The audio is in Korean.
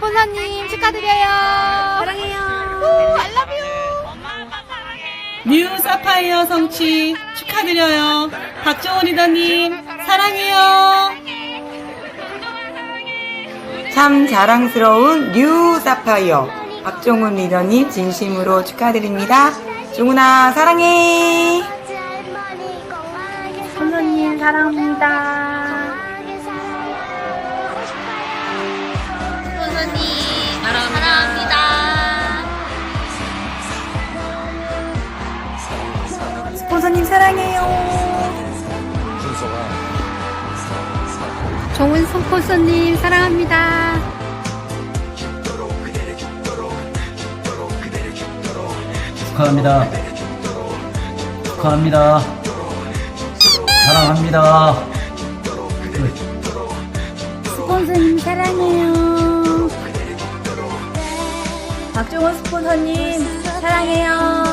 스폰서님 축하드려요. 사랑해요. I love you. 뉴 사파이어 성취 축하드려요. 박정원 리더님 사랑해요. 참 자랑스러운 뉴 사파이어 박종훈 리더님 진심으로 축하드립니다. 종훈아 사랑해. 스폰서님 사랑합니다. 스폰서님 사랑해요. 정훈 스폰서님 사랑합니다. 축하합니다. 축하합니다. 사랑합니다. 스폰서님 사랑해요. 박종원 스폰서님 사랑해요.